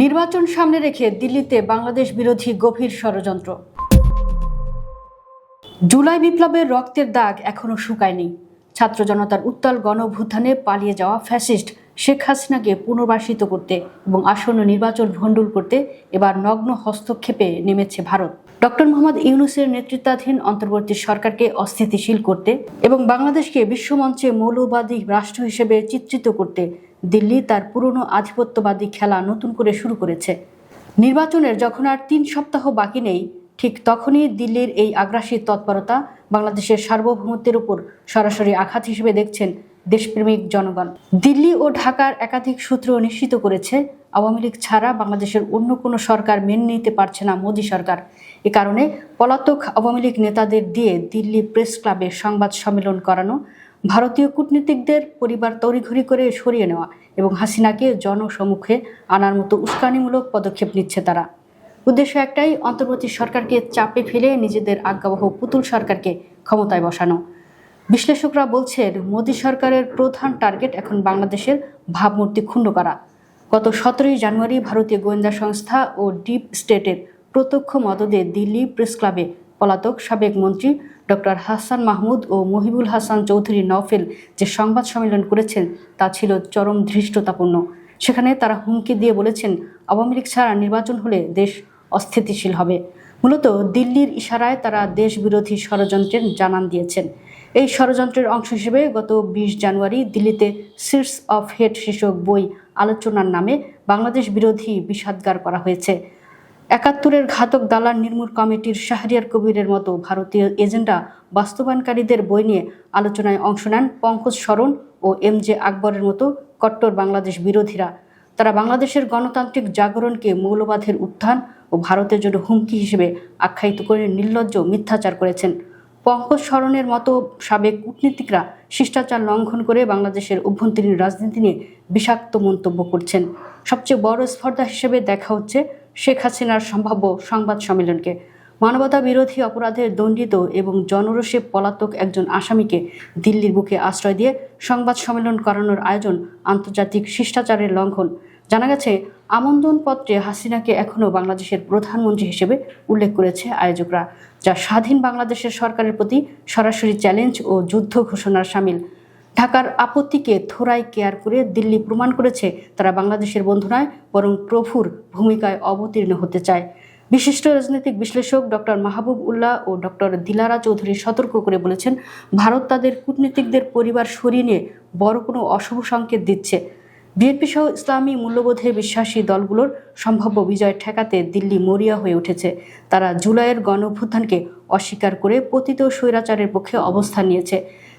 নির্বাচন সামনে রেখে দিল্লিতে বাংলাদেশ বিরোধী গভীর ষড়যন্ত্র। জুলাই বিপ্লবের রক্তের দাগ এখনও শুকায়নি। ছাত্র জনতার উত্তাল গণভ্যুত্থানে পালিয়ে যাওয়া ফ্যাসিস্ট শেখ হাসিনাকে পুনর্বাসিত করতে এবং আসন্ন নির্বাচন ভণ্ডুল করতে এবার নগ্ন হস্তক্ষেপে নেমেছে ভারত। ডক্টর মোহাম্মদ ইউনুসের নেতৃত্বাধীন অন্তর্বর্তী সরকারকে অস্থিতিশীল করতে এবং বাংলাদেশকে বিশ্বমঞ্চে মৌলবাদী রাষ্ট্র হিসেবে চিত্রিত করতে দিল্লি তার পুরনো আধিপত্যবাদী খেলা নতুন করে শুরু করেছে। নির্বাচনের যখন আর তিন সপ্তাহ বাকি নেই, ঠিক তখনই দিল্লির এই আগ্রাসী তৎপরতা বাংলাদেশের সার্বভৌমত্বের উপর সরাসরি আঘাত হিসেবে দেখছেন দেশপ্রেমিক জনগণ। দিল্লি ও ঢাকার একাধিক সূত্র নিশ্চিত করেছে, আওয়ামী লীগ ছাড়া বাংলাদেশের অন্য কোনো সরকার মেনে নিতে পারছে না মোদী সরকার। এ কারণে পলাতক আওয়ামী লীগ নেতাদের দিয়ে দিল্লি প্রেস ক্লাবে সংবাদ সম্মেলন করানো ভারতীয় কূটনীতিকদের পরিবার তড়িঘড়ি করে সরিয়ে নেওয়া এবং হাসিনাকে জনসম্মুখে আনার মতো উস্কানিমূলক পদক্ষেপ নিচ্ছে তারা। উদ্দেশ্য একটাই, অন্তর্বর্তী সরকারকে চাপে ফেলে নিজেদের আজ্ঞাবহ পুতুল সরকারকে ক্ষমতায় বসানো। বিশ্লেষকরা বলছেন, মোদী সরকারের প্রধান টার্গেট এখন বাংলাদেশের ভাবমূর্তি ক্ষুণ্ণ করা। গত সতেরোই জানুয়ারি ভারতীয় গোয়েন্দা সংস্থা ও ডিপ স্টেটের প্রত্যক্ষ মদদে দিল্লি প্রেস ক্লাবে পলাতক সাবেক মন্ত্রী ডক্টর হাসান মাহমুদ ও মহিবুল হাসান চৌধুরী নফেল যে সংবাদ সম্মেলন করেছেন, তা ছিল চরম ধৃষ্টতাপূর্ণ। সেখানে তারা হুমকি দিয়ে বলেছেন, আওয়ামী লীগ ছাড়া নির্বাচন হলে দেশ অস্থিতিশীল হবে। মূলত দিল্লির ইশারায় তারা দেশ বিরোধী ষড়যন্ত্রের জানান দিয়েছেন। এই ষড়যন্ত্রের অংশ হিসেবে গত বিশ জানুয়ারি দিল্লিতে সিটস অফ হেড শীর্ষক বই আলোচনার নামে বাংলাদেশ বিরোধী বিষাদগার করা হয়েছে। একাত্তরের ঘাতক দালাল নির্মূল কমিটির শাহরিয়ার কবিরের মতো ভারতীয় এজেন্ডা বাস্তবায়নকারীদের বই নিয়ে আলোচনায় অংশ নেন পঙ্কজ শরণ ও এম জে আকবরের মতো কট্টর বাংলাদেশ বিরোধীরা। তারা বাংলাদেশের গণতান্ত্রিক জাগরণকে মৌলবাদের উত্থান ও ভারতের জন্য হুমকি হিসেবে আখ্যায়িত করে নির্লজ্জ মিথ্যাচার করেছেন। পঙ্কজ শরণের মতো সাবেক কূটনীতিকরা শিষ্টাচার লঙ্ঘন করে বাংলাদেশের অভ্যন্তরীণ রাজনীতি নিয়ে বিষাক্ত মন্তব্য করছেন। সবচেয়ে বড় স্পর্ধা হিসেবে দেখা হচ্ছে শেখ হাসিনার সম্ভাব্য সংবাদ সম্মেলনকে। মানবতা বিরোধী অপরাধের দণ্ডিত এবং জনরসে পলাতক একজন আসামিকে দিল্লির বুকে আশ্রয় দিয়ে সংবাদ সম্মেলন করানোর আয়োজন আন্তর্জাতিক শিষ্টাচারের লঙ্ঘন। জানা গেছে, আমন্ত্রণপত্রে হাসিনাকে এখনও বাংলাদেশের প্রধানমন্ত্রী হিসেবে উল্লেখ করেছে আয়োজকরা, যা স্বাধীন বাংলাদেশের সরকারের প্রতি সরাসরি চ্যালেঞ্জ ও যুদ্ধ ঘোষণার সামিল। ঢাকার আপত্তিকে থোড়াই কেয়ার করে দিল্লি প্রমাণ করেছে তারা বাংলাদেশের বন্ধু নয়, বরং প্রভুর ভূমিকায় অবতীর্ণ হতে চায়। বিশিষ্ট রাজনৈতিক বিশ্লেষক ডক্টর মাহবুব উল্লাহ ও ডক্টর দিলারা চৌধুরী সতর্ক করে বলেছেন, ভারত তাদের কূটনীতিকদের পরিবার সরিয়ে নিয়ে বড় কোনো অশুভ সংকেত দিচ্ছে। বিএনপি সহ ইসলামী মূল্যবোধে বিশ্বাসী দলগুলোর সম্ভাব্য বিজয় ঠেকাতে দিল্লি মরিয়া হয়ে উঠেছে। তারা জুলাইয়ের গণ অভ্যুত্থানকে অস্বীকার করে পতিত স্বৈরাচারের পক্ষে অবস্থান নিয়েছে।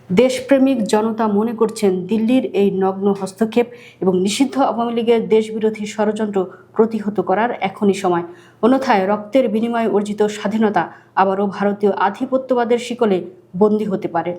দেশপ্রেমিক জনতা মনে করছেন দিল্লির এই নগ্ন হস্তক্ষেপ এবং নিষিদ্ধ আওয়ামী লীগের দেশবিরোধী ষড়যন্ত্র প্রতিহত করার এখনই সময়। অন্যথায় রক্তের বিনিময়ে অর্জিত স্বাধীনতা আবারও ভারতীয় আধিপত্যবাদের শিকলে বন্দী হতে পারে।